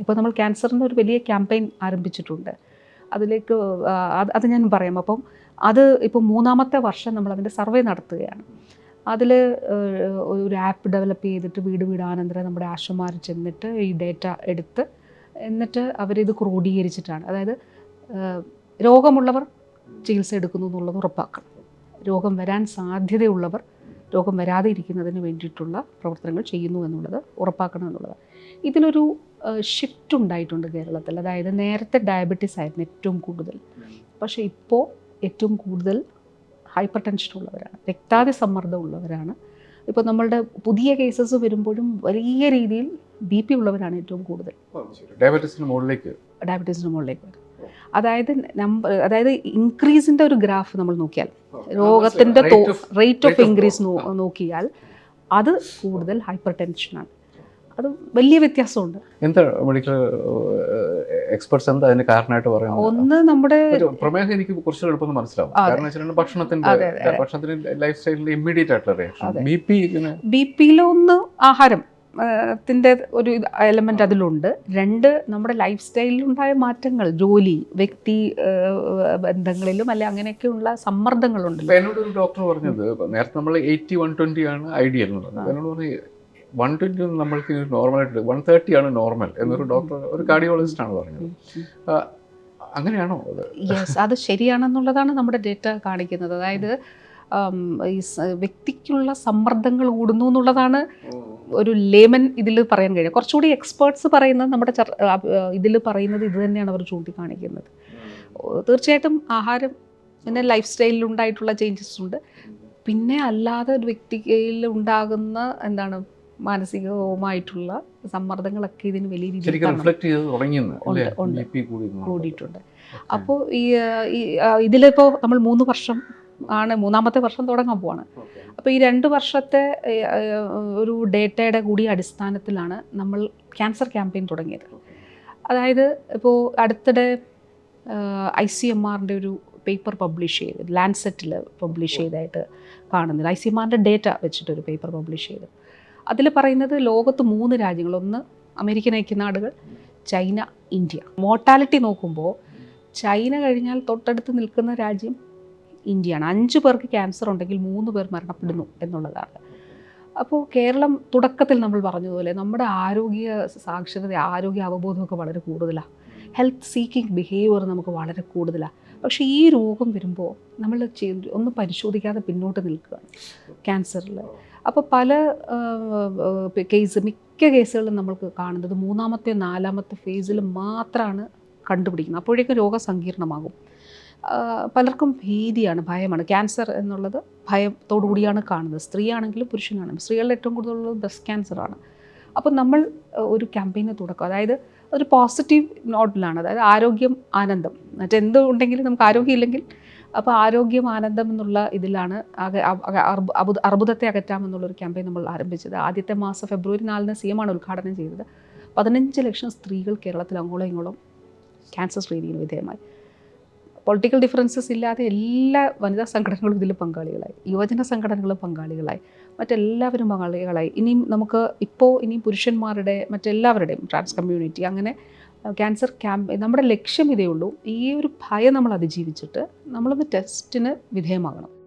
ഇപ്പോൾ നമ്മൾ ക്യാൻസറിന്റെ ഒരു വലിയ ക്യാമ്പയിൻ ആരംഭിച്ചിട്ടുണ്ട്. അതിലേക്ക് അത് ഞാൻ പറയാം. അപ്പം അത് ഇപ്പോൾ മൂന്നാമത്തെ വർഷം നമ്മൾ അതിന്റെ സർവേ നടത്തുകയാണ്. അതിൽ ഒരു ആപ്പ് ഡെവലപ്പ് ചെയ്തിട്ട് വീട് വീടാനന്തരം നമ്മുടെ ആശമാർ ചെന്നിട്ട് ഈ ഡേറ്റ എടുത്ത് എന്നിട്ട് അവരിത് ക്രോഡീകരിച്ചിട്ടാണ്. അതായത് രോഗമുള്ളവർ ചികിത്സ എടുക്കുന്നു എന്നുള്ളത് ഉറപ്പാക്കണം. രോഗം വരാൻ സാധ്യതയുള്ളവർ രോഗം വരാതെ ഇരിക്കുന്നതിന് വേണ്ടിയിട്ടുള്ള പ്രവർത്തനങ്ങൾ ചെയ്യുന്നു എന്നുള്ളത് ഉറപ്പാക്കണം എന്നുള്ളത് ഇതിനൊരു ഷിഫ്റ്റ് ഉണ്ടായിട്ടുണ്ട് കേരളത്തിൽ. അതായത് നേരത്തെ ഡയബറ്റീസ് ആയിരുന്നു ഏറ്റവും കൂടുതൽ. പക്ഷേ ഇപ്പോൾ ഏറ്റവും കൂടുതൽ ഹൈപ്പർ ടെൻഷൻ ഉള്ളവരാണ് രക്താതി സമ്മർദ്ദം ഉള്ളവരാണ്. ഇപ്പോൾ നമ്മളുടെ പുതിയ കേസസ് വരുമ്പോഴും വലിയ രീതിയിൽ ബി പി ഉള്ളവരാണ് ഏറ്റവും കൂടുതൽ. ഡയബറ്റീസിന് മുകളിലേക്ക്. ഡയബറ്റീസിന് മുകളിലേക്ക് വരും. അതായത് നമ്പർ അതായത് ഇൻക്രീസിന്റെ ഒരു ഗ്രാഫ് നമ്മൾ നോക്കിയാൽ രോഗത്തിന്റെ റേറ്റ് ഓഫ് ഇൻക്രീസ് നോക്കിയാൽ അത് കൂടുതൽ ഹൈപ്പർ ടെൻഷനാണ് അത് വലിയ വ്യത്യാസമുണ്ട്. എന്താ മെഡിക്കൽ എക്സ്പെർട്സ് എന്താ അതിന് കാരണമായിട്ട് പറയുന്നത്? ഒന്ന് നമ്മുടെ പ്രമേഹം എനിക്ക് കുറച്ച് എളുപ്പം മനസ്സിലാവും. കാരണം വെച്ചാൽ ഭക്ഷണത്തിന്റെ. ഭക്ഷണത്തിന്റെ ലൈഫ് സ്റ്റൈലിന്റെ ഇമ്മീഡിയറ്റ് ആയിട്ടുള്ള റിയാക്ഷൻ. ബി പി ബി പിയിലൊന്ന് ആഹാരം. ത്തിന്റെ ഒരു എലമെന്റ് അതിലുണ്ട്. രണ്ട് നമ്മുടെ ലൈഫ് സ്റ്റൈലിലുണ്ടായ മാറ്റങ്ങൾ ജോലി വ്യക്തി ബന്ധങ്ങളിലും അല്ലെ അങ്ങനെയൊക്കെയുള്ള സമ്മർദ്ദങ്ങളുണ്ട് എന്നോട് ഒരു ഡോക്ടർ പറഞ്ഞത് നേരത്തെ നമ്മൾ എയ്റ്റി വൺ ട്വന്റി ആണ് ഐഡിയൽ എന്ന് പറഞ്ഞത്. എന്നോട് പറഞ്ഞു വൺ ട്വന്റി ഒന്നും നമ്മൾക്ക് നോർമലായിട്ട് വൺ തേർട്ടി ആണ് നോർമൽ എന്നൊരു ഡോക്ടർ ഒരു കാർഡിയോളജിസ്റ്റ് ആണ് പറഞ്ഞത്. അങ്ങനെയാണോ അത്? യെസ് അത് ശരിയാണെന്നുള്ളതാണ് നമ്മുടെ ഡേറ്റ കാണിക്കുന്നത്. അതായത് ഈ വ്യക്തിക്കുള്ള സമ്മർദ്ദങ്ങൾ കൂടുന്നു എന്നുള്ളതാണ് ഒരു ലേമൻ ഇതിൽ പറയാൻ കഴിയും കുറച്ചുകൂടി എക്സ്പേർട്സ് പറയുന്നത് നമ്മുടെ ഇതിൽ പറയുന്നത് ഇത് തന്നെയാണ് അവർ ചൂണ്ടിക്കാണിക്കുന്നത്. തീർച്ചയായിട്ടും ആഹാരം പിന്നെ ലൈഫ് സ്റ്റൈലിൽ ഉണ്ടായിട്ടുള്ള ചേഞ്ചസ് ഉണ്ട്. പിന്നെ അല്ലാതെ ഒരു വ്യക്തിയിൽ ഉണ്ടാകുന്ന എന്താണ് മാനസികവുമായിട്ടുള്ള സമ്മർദ്ദങ്ങളൊക്കെ ഇതിന് വലിയ രീതിയിൽ കൂടിയിട്ടുണ്ട്. അപ്പോൾ ഈ ഇതിലിപ്പോൾ നമ്മൾ മൂന്ന് വർഷം ആണ് മൂന്നാമത്തെ വർഷം തുടങ്ങാൻ പോവാണ്. അപ്പോൾ ഈ രണ്ട് വർഷത്തെ ഒരു ഡേറ്റയുടെ കൂടി അടിസ്ഥാനത്തിലാണ് നമ്മൾ ക്യാൻസർ ക്യാമ്പയിൻ തുടങ്ങിയത്. അതായത് ഇപ്പോൾ അടുത്തിടെ ഐ സി എം ആറിന്റെ ഒരു പേപ്പർ പബ്ലിഷ് ചെയ്ത് ലാൻഡ്സെറ്റിൽ പബ്ലിഷ് ചെയ്തായിട്ട് കാണുന്നത്. ഐ സി എം ആറിന്റെ ഡേറ്റ വെച്ചിട്ടൊരു പേപ്പർ പബ്ലിഷ് ചെയ്തു. അതിൽ പറയുന്നത് ലോകത്ത് മൂന്ന് രാജ്യങ്ങൾ. ഒന്ന് അമേരിക്കൻ ഐക്യനാടുകൾ ചൈന ഇന്ത്യ. മോർട്ടാലിറ്റി നോക്കുമ്പോൾ ചൈന കഴിഞ്ഞാൽ തൊട്ടടുത്ത് നിൽക്കുന്ന രാജ്യം ഇന്ത്യയാണ്. അഞ്ച് പേർക്ക് ക്യാൻസർ ഉണ്ടെങ്കിൽ മൂന്ന് പേർ മരണപ്പെടുന്നു എന്നുള്ളതാണ്. അപ്പോൾ കേരളം തുടക്കത്തിൽ നമ്മൾ പറഞ്ഞതുപോലെ നമ്മുടെ ആരോഗ്യ സാക്ഷരത ആരോഗ്യ അവബോധമൊക്കെ വളരെ കൂടുതലാണ് ഹെൽത്ത് സീക്കിംഗ് ബിഹേവിയർ നമുക്ക് വളരെ കൂടുതലാണ് പക്ഷേ ഈ രോഗം വരുമ്പോൾ നമ്മൾ ഒന്ന് പരിശോധിക്കാതെ പിന്നോട്ട് നിൽക്കുകയാണ് ക്യാൻസറിൽ അപ്പോൾ പല കേസ് മിക്ക കേസുകളും നമ്മൾക്ക് കാണുന്നത് മൂന്നാമത്തെ നാലാമത്തെ ഫേസിൽ മാത്രമാണ് കണ്ടുപിടിക്കുന്നത്. അപ്പോഴേക്കും രോഗം സങ്കീർണമാകും ആ, പലർക്കും ഭീതിയാണ് ഭയമാണ്. ക്യാൻസർ എന്നുള്ളത് ഭയത്തോടുകൂടിയാണ് കാണുന്നത്. സ്ത്രീയാണെങ്കിലും പുരുഷനാണെങ്കിലും. സ്ത്രീകളുടെ ഏറ്റവും കൂടുതലുള്ളത് ബ്രസ്റ്റ് ക്യാൻസറാണ്. അപ്പോൾ നമ്മൾ ഒരു ക്യാമ്പയിന് തുടക്കം. അതായത് ഒരു പോസിറ്റീവ് നോട്ടിലാണ്. അതായത് ആരോഗ്യം ആനന്ദം. മറ്റെന്ത് ഉണ്ടെങ്കിലും നമുക്ക് ആരോഗ്യം ഇല്ലെങ്കിൽ അപ്പോൾ ആരോഗ്യം ആനന്ദം എന്നുള്ള ഇതിലാണ് അർബുദത്തെ അകറ്റാമെന്നുള്ളൊരു ക്യാമ്പയിൻ നമ്മൾ ആരംഭിച്ചത്. ആദ്യത്തെ മാസം ഫെബ്രുവരി നാലിന് സി എമാണ് ഉദ്ഘാടനം ചെയ്തത്. പതിനഞ്ച് ലക്ഷം സ്ത്രീകൾ കേരളത്തിൽ അങ്ങോളം ഇങ്ങോളം ക്യാൻസർ സ്ക്രീനിങ്ങിന് വിധേയമായി. പൊളിറ്റിക്കൽ ഡിഫറൻസസ് ഇല്ലാതെ എല്ലാ വനിതാ സംഘടനകളും ഇതിൽ പങ്കാളികളായി. യുവജന സംഘടനകളും പങ്കാളികളായി. മറ്റെല്ലാവരും പങ്കാളികളായി. ഇനിയും നമുക്ക് ഇപ്പോൾ ഇനിയും പുരുഷന്മാരുടെ മറ്റെല്ലാവരുടെയും ട്രാൻസ് കമ്മ്യൂണിറ്റി അങ്ങനെ ക്യാൻസർ ക്യാമ്പ് നമ്മുടെ ലക്ഷ്യം ഇതേ ഉള്ളൂ. ഈ ഒരു ഭയം നമ്മൾ അതിജീവിച്ചിട്ട് നമ്മളൊന്ന് ടെസ്റ്റിന് വിധേയമാകണം.